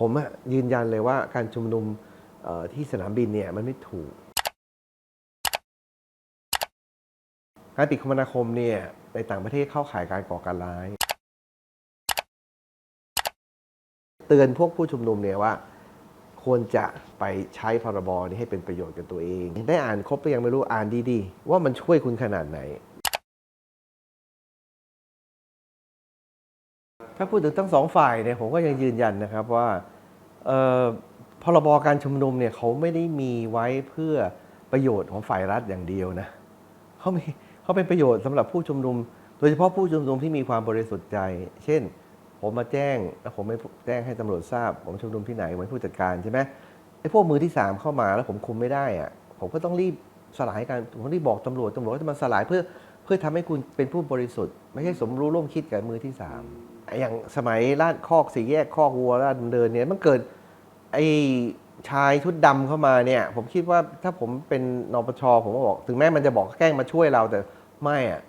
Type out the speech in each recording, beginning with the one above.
ผมอะยืนยันเลยว่าการชุมนุมที่สนามบินเนี่ยมันไม่ถูก การปิดคมนาคมเนี่ยในต่างประเทศเข้าข่ายการก่อการร้าย เตือนพวกผู้ชุมนุมเนี่ยว่า ควรจะไปใช้พรบนี้ให้เป็นประโยชน์กับตัวเอง ได้อ่านครบหรือยังไม่รู้อ่านดีๆ ว่ามันช่วยคุณขนาดไหน ถ้าพูดถึงทั้งสองฝ่ายเนี่ยผมก็ยังยืนยันนะครับว่าพรบการชุมนุมเนี่ยเขาไม่ได้มีไว้เพื่อประโยชน์ของฝ่ายรัฐอย่างเดียวนะเขามีเขาเป็นประโยชน์สำหรับผู้ชุมนุม โดยเฉพาะผู้ชุมนุมที่มีความบริสุทธิ์ใจ เช่น ผมมาแจ้งแล้วผมไม่แจ้งให้ตำรวจทราบ ผมชุมนุมที่ไหนเหมือนผู้จัดการใช่ไหมไอ้พวกมือที่สามเข้ามาแล้วผมคุมไม่ได้อะผมก็ต้องรีบสลายการผมต้องรีบบอกตำรวจตำรวจก็จะมาสลายเพื่อเพื่อทำให้คุณเป็นผู้บริสุทธิ์ ไม่ใช่สมรู้ร่วมคิดกับมือที่สาม อย่างสมัยลาดคอกสี่แยกคอกวัวลาดเนินเนี่ยมันเกิดไอ้ชายชุดดำเข้ามาเนี่ย ผมคิดว่าถ้าผมเป็นนปชผมก็บอก ถึงแม้มันจะบอกแกล้งมาช่วยเราแต่ไม่อะ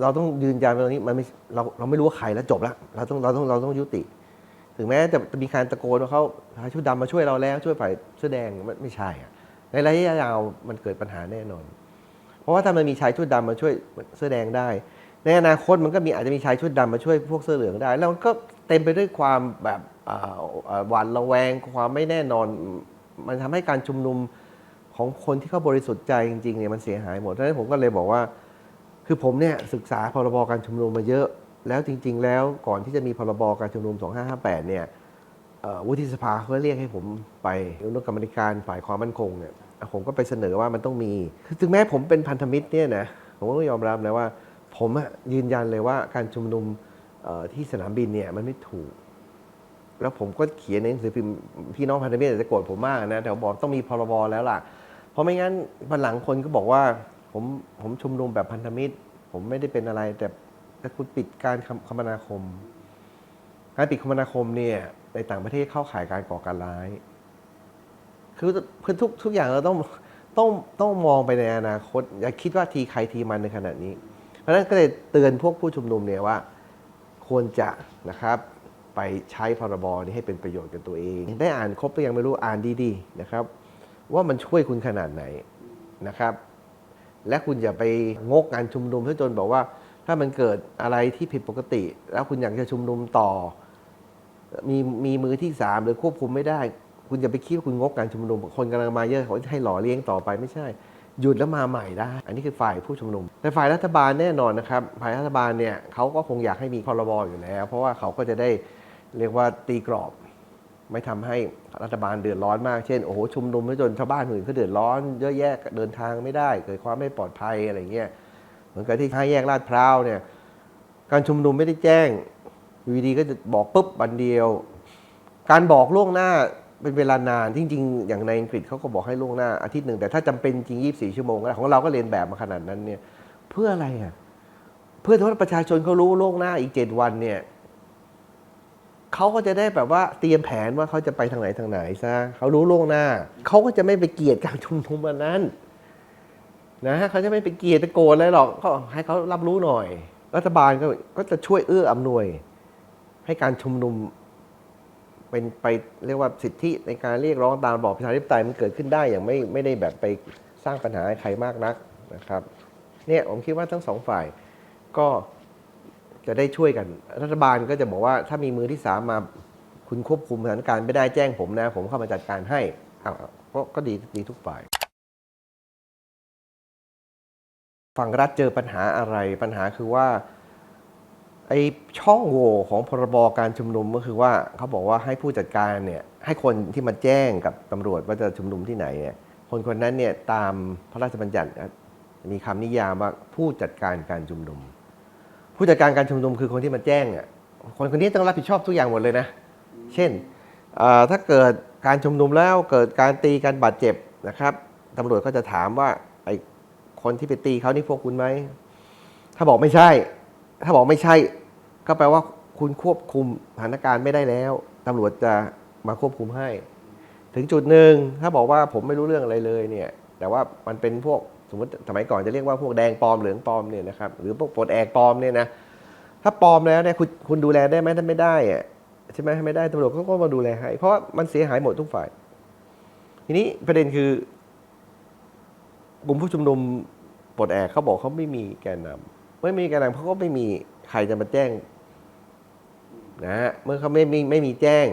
เราต้องยืนยันตรงนี้มันไม่เราเราไม่รู้ว่าใครแล้วจบแล้วเราต้องเราต้องเราต้องยุติ ถึงแม้จะมีการตะโกนว่าเขาชายชุดดำมาช่วยเราแล้วช่วยฝ่ายเสื้อแดงมันไม่ใช่อะในระยะยาวมันเกิดปัญหาแน่นอน เพราะว่าถ้ามันมีชายชุดดำมาช่วยเสื้อแดงได้ ในอนาคตมันก็มีอาจจะมีชายชุดดำมาช่วยพวกเสื้อเหลืองได้ แล้วมันก็เต็มไปด้วยความแบบหวาดระแวงความไม่แน่นอน มันทำให้การชุมนุมของคนที่เขาบริสุทธิ์ใจจริงๆเนี่ยมันเสียหายหมดดังนั้นผมก็เลยบอกว่า คือผมเนี่ยศึกษาพรบการชุมนุมมาเยอะ แล้วจริง ๆ แล้วก่อนที่จะมีพรบการชุมนุม 2558 เนี่ยเอ่อวุฒิสภาเขาเรียกให้ผมไปอนุกรรมการฝ่ายความมั่นคงเนี่ยผมก็ไปเสนอว่ามันต้องมี คือถึงแม้ผมเป็นพันธมิตรเนี่ยนะผมก็ยอมรับนะว่า ผมอะยืนยันเลยว่าการชุมนุมที่สนามบินเนี่ยมันไม่ถูก แล้วผมก็เขียนในหนังสือพิมพ์พี่น้องพันธมิตรอาจจะโกรธผมมากนะแต่ผมบอกต้องมีพรบแล้วล่ะ เพราะไม่งั้นวันหลังคนก็บอกว่าผมผมชุมนุมแบบพันธมิตร ผมไม่ได้เป็นอะไร แต่แต่คุณปิดการคมคมนาคม การปิดคมนาคมเนี่ยในต่างประเทศเข้าข่ายการก่อการร้าย คือคือทุกทุกอย่างเราต้องต้องต้องมองไปในอนาคต อย่าคิดว่าทีใครทีมันในขณะนี้ เพราะฉะนั้นก็เลยเตือนพวกผู้ชุมนุมเนี่ยว่า ควรจะนะครับไปใช้พรบนี้ให้เป็นประโยชน์กับตัวเอง ได้อ่านครบหรือยังไม่รู้อ่านดีๆนะครับว่ามันช่วยคุณขนาดไหนนะครับ และคุณอย่าไปงกงานชุมนุมซะจนบอกว่า ถ้ามันเกิดอะไรที่ผิดปกติ แล้วคุณอยากจะชุมนุมต่อ มีมีมือที่สามหรือควบคุมไม่ได้ คุณอย่าไปคิดว่าคุณงกการชุมนุมคนกำลังมาเยอะเขาจะให้หล่อเลี้ยงต่อไปไม่ใช่ หยุดแล้วมาใหม่ได้ อันนี้คือฝ่ายผู้ชุมนุม แต่ฝ่ายรัฐบาลแน่นอนนะครับ ฝ่ายรัฐบาลเนี่ยเขาก็คงอยากให้มีพรบอยู่แล้ว เพราะว่าเขาก็จะได้เรียกว่าตีกรอบ ไม่ทำให้รัฐบาลเดือดร้อนมาก เช่น โอ้โห ชุมนุมจนชาวบ้านคนอื่นเขาเดือดร้อน เยอะแยะเดินทางไม่ได้ เกิดความไม่ปลอดภัยอะไรเงี้ย เหมือนกับที่ห้าแยกลาดพร้าวเนี่ย การชุมนุมไม่ได้แจ้งอยู่ดีก็จะบอกปุ๊บวันเดียว การบอกล่วงหน้า เป็นเวลานานจริง ๆ อย่างในอังกฤษเขาก็บอกให้ล่วงหน้าอาทิตย์หนึ่งแต่ถ้าจำเป็นจริง 24 ชั่วโมงก็ได้ของเราก็เรียนแบบมาขนาดนั้นเนี่ยเพื่ออะไรอะเพื่อที่ว่าประชาชนเขารู้ล่วงหน้าอีกเจ็ดวันเนี่ยเขาก็จะได้แบบว่าเตรียมแผนว่าเขาจะไปทางไหนทางไหนซะเขารู้ล่วงหน้าเขาก็จะไม่ไปเกลียดการชุมนุมวันนั้นนะเขาจะไม่ไปเกลียดไปโกรธอะไรหรอกก็ให้เขารับรู้หน่อย รัฐบาลก็ก็จะช่วยเอื้ออำนวย ให้การชุมนุม เป็นไปเรียกว่าสิทธิในการเรียกร้องตามระบอบประชาธิปไตยมันเกิดขึ้นได้อย่างไม่ไม่ได้แบบไปสร้างปัญหาให้ใครมากนักนะครับเนี่ยผมคิดว่าทั้งสองฝ่ายก็จะได้ช่วยกัน รัฐบาลก็จะบอกว่าถ้ามีมือที่สามมาคุณควบคุมสถานการณ์ไม่ได้แจ้งผมนะ ผมเข้ามาจัดการให้อ้าวก็ก็ดีดีทุกฝ่าย ฝั่งรัฐเจอปัญหาอะไรปัญหาคือว่า ไอช่องโหว่ของพรบการชุมนุมก็คือว่าเขาบอกว่าให้ผู้จัดการเนี่ยให้คนที่มาแจ้งกับตำรวจว่าจะชุมนุมที่ไหนเนี่ยคนคนนั้นเนี่ยตามพระราชบัญญัติมีคำนิยามว่าผู้จัดการการชุมนุม ผู้จัดการการชุมนุมคือคนที่มาแจ้งอะคนคนนี้ต้องรับผิดชอบทุกอย่างหมดเลยนะ เช่นถ้าเกิดการชุมนุมแล้วเกิดการตีการบาดเจ็บนะครับตำรวจก็จะถามว่าไอคนที่ไปตีเขานี่พวกคุณไหมถ้าบอกไม่ใช่ ถ้าบอกไม่ใช่ ก็แปลว่าคุณควบคุมสถานการณ์ไม่ได้แล้วตำรวจจะมาควบคุมให้ ถึงจุดหนึ่งถ้าบอกว่าผมไม่รู้เรื่องอะไรเลยเนี่ย แต่ว่ามันเป็นพวกสมมติสมัยก่อนจะเรียกว่าพวกแดงปลอมเหลืองปลอมเนี่ยนะครับหรือพวกปลดแอกปลอมเนี่ยนะถ้าปลอมแล้วเนี่ยคุณคุณดูแลได้ไหมถ้าไม่ได้อะใช่ไหมไม่ได้ตำรวจเขาก็มาดูแลให้ เพราะว่ามันเสียหายหมดทุกฝ่าย ทีนี้ประเด็นคือกลุ่มผู้ชุมนุมปลดแอกเขาบอกเขาไม่มีแกนนำไม่มีแกนนำเขาก็ไม่มี ใครจะมาแจ้งนะฮะเมื่อเขาไม่มีไม่มีแจ้ง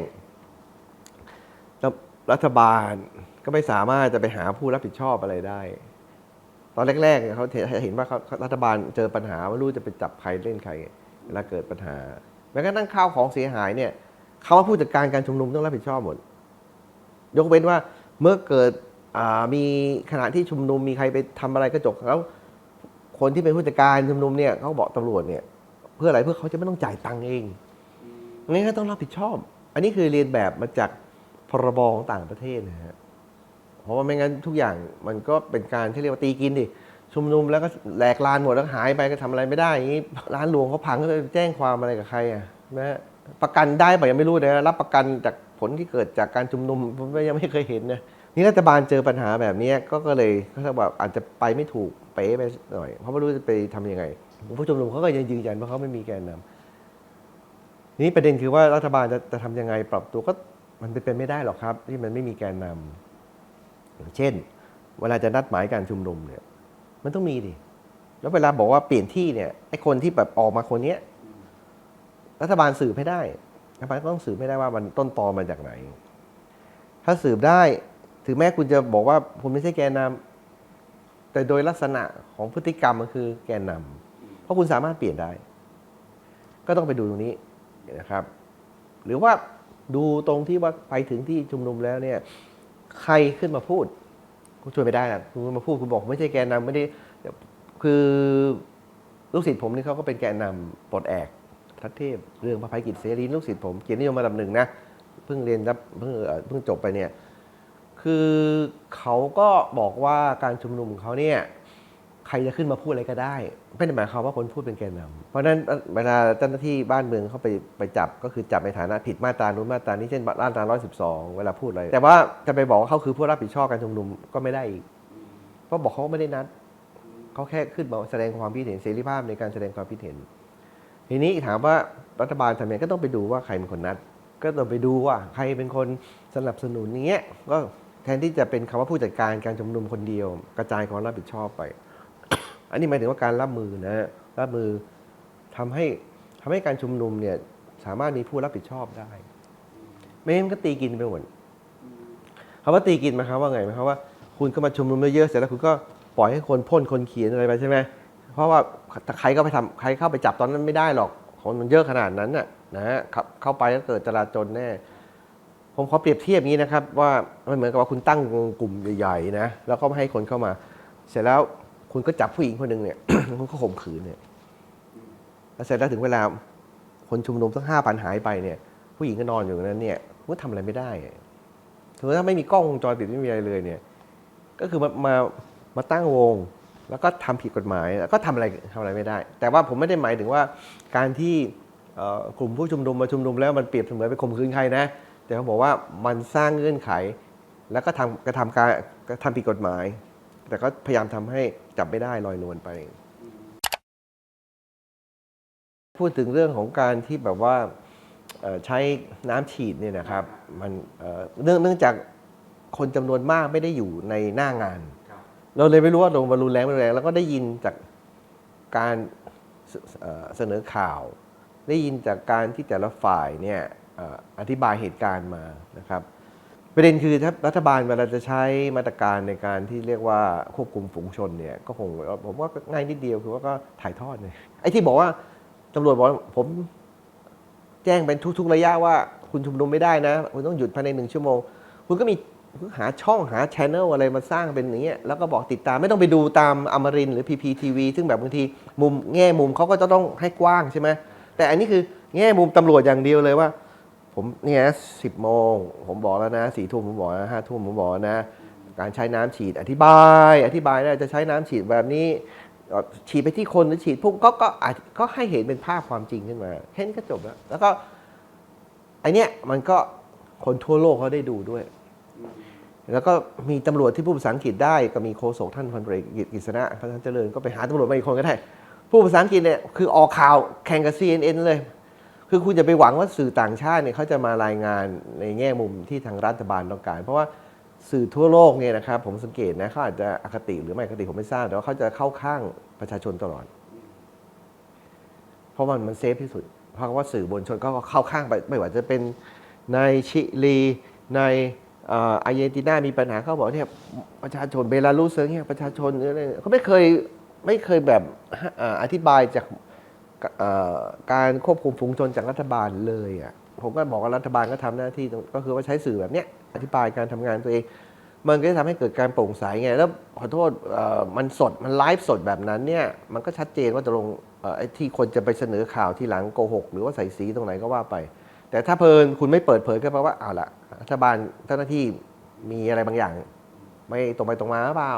รัฐบาลก็ไม่สามารถจะไปหาผู้รับผิดชอบอะไรได้ ตอนแรกๆเขาเห็นว่าเขารัฐบาลเจอปัญหาไม่รู้จะไปจับใครเล่นใครเวลาเกิดปัญหาแม้กระทั่งข้าวของเสียหายเนี่ยเขาว่าผู้จัดการการชุมนุมต้องรับผิดชอบหมด ยกเว้นว่าเมื่อเกิดมีขณะที่ชุมนุมมีใครไปทำอะไรกระจกแล้วคนที่เป็นผู้จัดการชุมนุมเนี่ยเขาบอกตำรวจเนี่ย เพื่ออะไรเพื่อเขาจะไม่ต้องจ่ายตังค์เองงั้นก็ต้องรับผิดชอบ อันนี้คือเรียนแบบมาจากพรบของต่างประเทศนะฮะเพราะว่าไม่งั้นทุกอย่างมันก็เป็นการที่เรียกว่าตีกินดิชุมนุมแล้วก็แหลกลานหมดแล้วหายไปก็ทำอะไรไม่ได้อย่างนี้ร้านหลวงเขาพังก็จะไปแจ้งความอะไรกับใครอะนะประกันได้ป่ะยังไม่รู้นะรับประกันจากผลที่เกิดจากการชุมนุมผมยังไม่เคยเห็นนะนี่รัฐบาลเจอปัญหาแบบนี้ก็เลยเขาจะแบบอาจจะไปไม่ถูกเป๊ะไปหน่อย เพราะไม่รู้จะไปทำยังไง ผู้ชุมนุมเขาก็ยังยืนยันว่าเขาไม่มีแกนนำนี่ประเด็นคือว่ารัฐบาลจะจะทำยังไงปรับตัวก็มันเป็นไปไม่ได้หรอกครับ ที่มันไม่มีแกนนำอย่างเช่น เวลาจะนัดหมายการชุมนุมเนี่ย มันต้องมีดิแล้วเวลาบอกว่าเปลี่ยนที่เนี่ยไอ้คนที่แบบออกมาคนเนี้ยรัฐบาลสืบให้ได้รัฐบาลก็ต้องสืบให้ได้ว่ามันต้นตอมาจากไหน ถ้าสืบได้ถึงแม้คุณจะบอกว่าผมไม่ใช่แกนนำแต่โดยลักษณะของพฤติกรรมมันคือแกนนำเพ ราะคุณสามารถเปลี่ยนได้ ก็ต้องไปดูตรงนี้นะครับ หรือว่าดูตรงที่ว่าไปถึงที่ชุมนุมแล้วเนี่ย ใครขึ้นมาพูดคุณช่วยไม่ได้นะคุณมาพูดคุณบอกไม่ใช่แกนนำไม่ได้คือลูกศิษย์ผมนี่เขาก็เป็นแกนนำปลดแอกทัศเทพเรื่องพระภัยกิจเสรีลูกศิษย์ผมเกียรตินิยมระดับหนึ่งนะเพิ่งเรียนรับเพิ่งเอ่อเพิ่งจบไปเนี่ย คือเขาก็บอกว่าการชุมนุมของเขาเนี่ย ใครจะขึ้นมาพูดอะไรก็ได้ ไม่ได้หมายความว่าคนพูดเป็นแกนนำเพราะฉะนั้นเวลาเจ้าหน้าที่บ้านเมืองเขาไปไปจับก็คือจับในฐานะผิดมาตรานู้นมาตรานี้เช่นมาตรา 112 เวลาพูดอะไร แต่ว่าจะไปบอกว่าเขาคือผู้รับผิดชอบการชุมนุมก็ไม่ได้อีก เพราะบอกเขาไม่ได้นัด เขาแค่ขึ้นมาแสดงความคิดเห็นเสรีภาพในการแสดงความคิดเห็น ทีนี้ถามว่ารัฐบาลทำยังไงก็ต้องไปดูว่าใครเป็นคนนัด ก็ต้องไปดูว่าใครเป็นคนสนับสนุนอย่างเงี้ย ก็แทนที่จะเป็นคำว่าผู้จัดการการชุมนุมคนเดียว กระจายความรับผิดชอบไป อันนี้หมายถึงว่าการรับมือนะฮะรับมือทำให้ทำให้การชุมนุมเนี่ยสามารถมีผู้รับผิดชอบได้ ไม่งั้นก็ตีกินไปหมดคำว่าตีกินหมายความว่าไงหมายความว่า คุณก็มาชุมนุมเยอะๆเสร็จแล้วคุณก็ปล่อยให้คนพ่นคนเขียนอะไรไปใช่ไหมเพราะว่าใครก็ไปทำใครเข้าไปจับตอนนั้นไม่ได้หรอกคนมันเยอะขนาดนั้นน่ะนะฮะเข้าเข้าไปก็เกิดจราจนแน่ ผมขอเปรียบเทียบงนี้นะครับ ว่ามันเหมือนกับว่าคุณตั้งกลุ่มใหญ่ๆนะแล้วก็ไม่ให้คนเข้ามา เสร็จแล้ว คุณก็จับผู้หญิงคนหนึ่งเนี่ย คุณก็ข่มขืนเนี่ยแล้วเสร็จแล้วถึงเวลาคนชุมนุมทั้งห้าพันหายไปเนี่ย ผู้หญิงก็นอนอยู่ตรงนั้นเนี่ยคุณก็ทำอะไรไม่ได้ถือถ้าไม่มีกล้องวงจรปิดไม่มีอะไรเลยเนี่ย ก็คือมามามาตั้งวง แล้วก็ทำผิดกฎหมายแล้วก็ทำอะไรทำอะไรไม่ได้ แต่ว่าผมไม่ได้หมายถึงว่าการที่กลุ่มผู้ชุมนุมมาชุมนุมแล้วมันเปรียบเสมือนไปข่มขืนใครนะ แต่เขาบอกว่ามันสร้างเงื่อนไข แล้วก็ทำกระทำการกระทำผิดกฎหมาย แต่ก็พยายามทำให้จับไม่ได้ลอยนวลไป พูดถึงเรื่องของการที่แบบว่าใช้น้ำฉีดเนี่ยนะครับมันเนื่องเนื่องจากคนจำนวนมากไม่ได้อยู่ในหน้างาน เราเลยไม่รู้ว่าลงมารุนแรงไม่รุนแรง แล้วก็ได้ยินจากการเสนอข่าว ได้ยินจากการที่แต่ละฝ่ายเนี่ยอธิบายเหตุการณ์มานะครับ ประเด็นคือถ้ารัฐบาลเวลาจะใช้มาตรการในการที่เรียกว่าควบคุมฝูงชนเนี่ยก็คงผมว่าง่ายนิดเดียวคือว่าก็ถ่ายทอดเลยไอ้ที่บอกว่าตำรวจบอกผมแจ้งเป็นทุก ๆ ระยะว่าคุณชุมนุมไม่ได้นะ คุณต้องหยุดภายในหนึ่งชั่วโมง คุณก็มีหาช่องหาชแนลอะไรมาสร้างเป็นอย่างเงี้ยแล้วก็บอกติดตามไม่ต้องไปดูตามอมรินหรือพีพีทีวีซึ่งแบบบางทีมุมแง่มุมเขาก็จะต้องให้กว้างใช่ไหมแต่อันนี้คือแง่มุมตำรวจอย่างเดียวเลยว่า ผมเนี่ยสิบโมง ผมบอกแล้วนะสี่ทุ่มผมบอกนะห้าทุ่มผมบอกนะ การใช้น้ำฉีดอธิบาย อธิบายได้จะใช้น้ำฉีดแบบนี้ ฉีดไปที่คนหรือฉีดพุ่งก็ก็อาจก็ให้เห็นเป็นภาพความจริงขึ้นมาแค่นี้ก็จบแล้ว แล้วก็ไอเนี้ยมันก็คนทั่วโลกเขาได้ดูด้วย แล้วก็มีตำรวจที่พูดภาษาอังกฤษได้ ก็มีโฆษกท่านพันตรีกฤษณะพัฒนาเจริญก็ไปหาตำรวจมาอีกคนก็ได้พูดภาษาอังกฤษเนี่ยคือออกข่าวแข่งกับ CNN เลย คือคุณจะไปหวังว่าสื่อต่างชาติเนี่ยเขาจะมารายงานในแง่มุมที่ทางรัฐบาลต้องการ เพราะว่าสื่อทั่วโลกเนี่ยนะครับผมสังเกตนะเขาอาจจะอคติหรือไม่อคติผมไม่ทราบแต่ว่าเขาจะเข้าข้างประชาชนตลอด เพราะมันมันเซฟที่สุด เพราะว่าสื่อบนชนก็เข้าข้างไปไม่ว่าจะเป็นในชิลีในอออาร์เจนตินามีปัญหาเขาบอกเนี่ยประชาชนเบลารุสเนี่ยประชาชนออะไรเขาไม่เคยไม่เคยแบบอธิบายจาก การควบคุมฝูงชนจากรัฐบาลเลยอะผมก็บอกว่ารัฐบาลก็ทำหน้าที่ก็คือว่าใช้สื่อแบบเนี้ยอธิบายการทำงานตัวเอง มันก็จะทำให้เกิดการโปร่งใสไง แล้วขอโทษมันสดมันไลฟ์สดแบบนั้นเนี่ยมันก็ชัดเจนว่าตกลงไอ้ที่คนจะไปเสนอข่าวที่หลังโกหก หรือว่าใส่สีตรงไหนก็ว่าไป แต่ถ้าเพลินคุณไม่เปิดเผยก็แปลว่าเอาละรัฐบาลเจ้าหน้าที่มีอะไรบางอย่าง ไม่ตรงไปตรงมาหรือเปล่า